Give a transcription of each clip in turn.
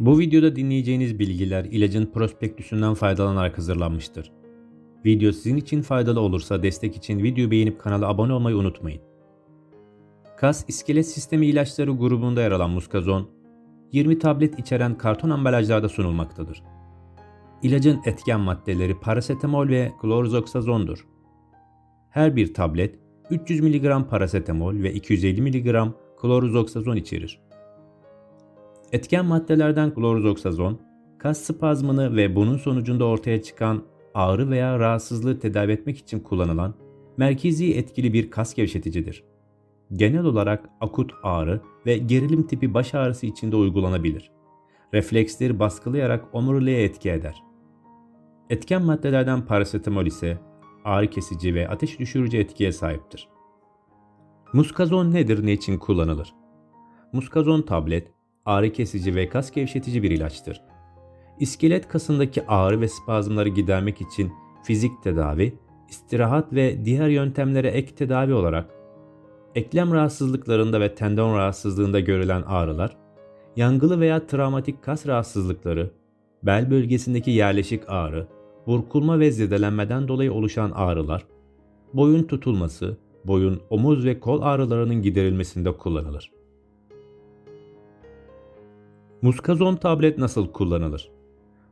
Bu videoda dinleyeceğiniz bilgiler ilacın prospektüsünden faydalanarak hazırlanmıştır. Video sizin için faydalı olursa destek için videoyu beğenip kanala abone olmayı unutmayın. Kas iskelet sistemi ilaçları grubunda yer alan muskazon, 20 tablet içeren karton ambalajlarda sunulmaktadır. İlacın etken maddeleri parasetamol ve klorzoksazondur. Her bir tablet 300 mg parasetamol ve 250 mg klorzoksazon içerir. Etken maddelerden klorzoksazon, kas spazmını ve bunun sonucunda ortaya çıkan ağrı veya rahatsızlığı tedavi etmek için kullanılan merkezi etkili bir kas gevşeticidir. Genel olarak akut ağrı ve gerilim tipi baş ağrısı için de uygulanabilir. Refleksleri baskılayarak omuriliğe etki eder. Etken maddelerden parasetamol ise ağrı kesici ve ateş düşürücü etkiye sahiptir. Muskazon nedir, ne için kullanılır? Muskazon tablet, ağrı kesici ve kas gevşetici bir ilaçtır. İskelet kasındaki ağrı ve spazmları gidermek için fizik tedavi, istirahat ve diğer yöntemlere ek tedavi olarak eklem rahatsızlıklarında ve tendon rahatsızlığında görülen ağrılar, yangılı veya travmatik kas rahatsızlıkları, bel bölgesindeki yerleşik ağrı, burkulma ve zedelenmeden dolayı oluşan ağrılar, boyun tutulması, boyun, omuz ve kol ağrılarının giderilmesinde kullanılır. Muskazon tablet nasıl kullanılır?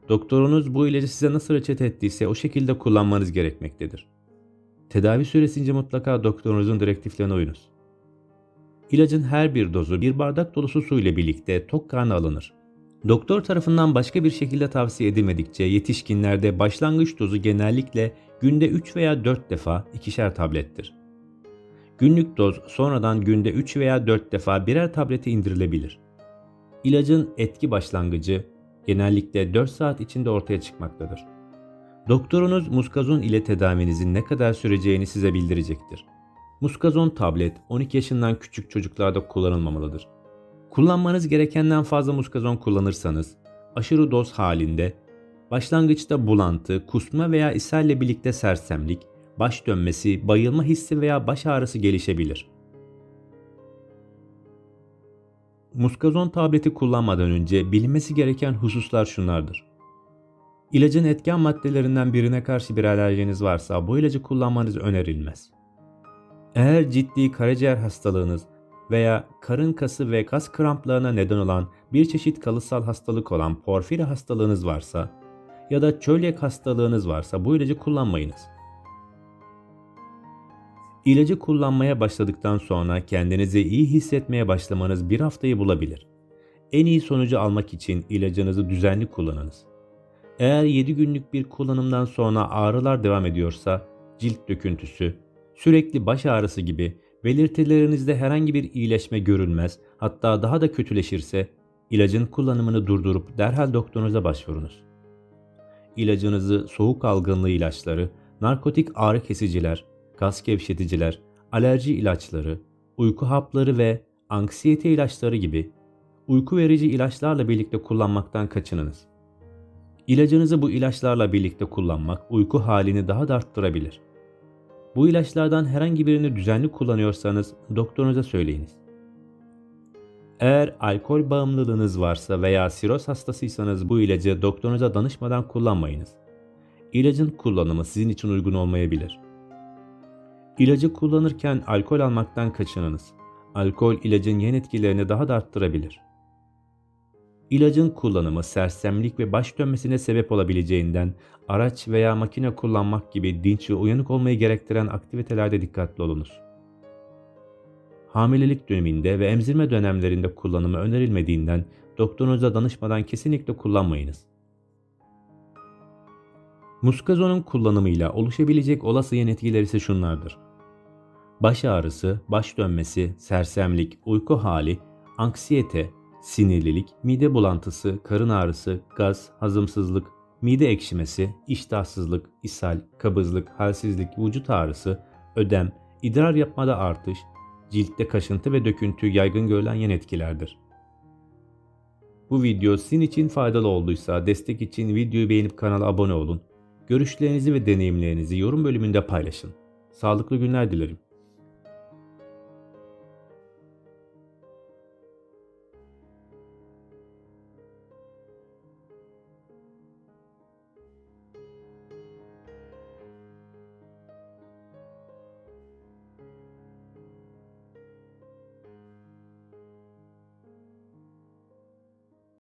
Doktorunuz bu ilacı size nasıl reçete ettiyse o şekilde kullanmanız gerekmektedir. Tedavi süresince mutlaka doktorunuzun direktiflerine uyunuz. İlacın her bir dozu bir bardak dolusu su ile birlikte tok karnı alınır. Doktor tarafından başka bir şekilde tavsiye edilmedikçe yetişkinlerde başlangıç dozu genellikle günde 3 veya 4 defa ikişer tablettir. Günlük doz sonradan günde 3 veya 4 defa birer tablete indirilebilir. İlacın etki başlangıcı genellikle 4 saat içinde ortaya çıkmaktadır. Doktorunuz muskazon ile tedavinizin ne kadar süreceğini size bildirecektir. Muskazon tablet 12 yaşından küçük çocuklarda kullanılmamalıdır. Kullanmanız gerekenden fazla muskazon kullanırsanız aşırı doz halinde başlangıçta bulantı, kusma veya ishalle birlikte sersemlik, baş dönmesi, bayılma hissi veya baş ağrısı gelişebilir. Muskazon tableti kullanmadan önce bilinmesi gereken hususlar şunlardır. İlacın etken maddelerinden birine karşı bir alerjiniz varsa bu ilacı kullanmanız önerilmez. Eğer ciddi karaciğer hastalığınız veya karın kası ve kas kramplarına neden olan bir çeşit kalıtsal hastalık olan porfiri hastalığınız varsa ya da çölyak hastalığınız varsa bu ilacı kullanmayınız. İlacı kullanmaya başladıktan sonra kendinizi iyi hissetmeye başlamanız bir haftayı bulabilir. En iyi sonucu almak için ilacınızı düzenli kullanınız. Eğer 7 günlük bir kullanımdan sonra ağrılar devam ediyorsa, cilt döküntüsü, sürekli baş ağrısı gibi belirtilerinizde herhangi bir iyileşme görülmez, hatta daha da kötüleşirse ilacın kullanımını durdurup derhal doktorunuza başvurunuz. İlacınızı soğuk algınlığı ilaçları, narkotik ağrı kesiciler, gaz gevşeticiler, alerji ilaçları, uyku hapları ve anksiyete ilaçları gibi uyku verici ilaçlarla birlikte kullanmaktan kaçınınız. İlacınızı bu ilaçlarla birlikte kullanmak uyku halini daha da arttırabilir. Bu ilaçlardan herhangi birini düzenli kullanıyorsanız doktorunuza söyleyiniz. Eğer alkol bağımlılığınız varsa veya siroz hastasıysanız bu ilacı doktorunuza danışmadan kullanmayınız. İlacın kullanımı sizin için uygun olmayabilir. İlacı kullanırken alkol almaktan kaçınınız. Alkol ilacın yan etkilerini daha da arttırabilir. İlacın kullanımı sersemlik ve baş dönmesine sebep olabileceğinden araç veya makine kullanmak gibi dinç ve uyanık olmayı gerektiren aktivitelerde dikkatli olunuz. Hamilelik döneminde ve emzirme dönemlerinde kullanımı önerilmediğinden doktorunuza danışmadan kesinlikle kullanmayınız. Muskazonun kullanımıyla oluşabilecek olası yan etkiler ise şunlardır. Baş ağrısı, baş dönmesi, sersemlik, uyku hali, anksiyete, sinirlilik, mide bulantısı, karın ağrısı, gaz, hazımsızlık, mide ekşimesi, iştahsızlık, ishal, kabızlık, halsizlik, vücut ağrısı, ödem, idrar yapmada artış, ciltte kaşıntı ve döküntü yaygın görülen yan etkilerdir. Bu video sizin için faydalı olduysa destek için videoyu beğenip kanala abone olun. Görüşlerinizi ve deneyimlerinizi yorum bölümünde paylaşın. Sağlıklı günler dilerim.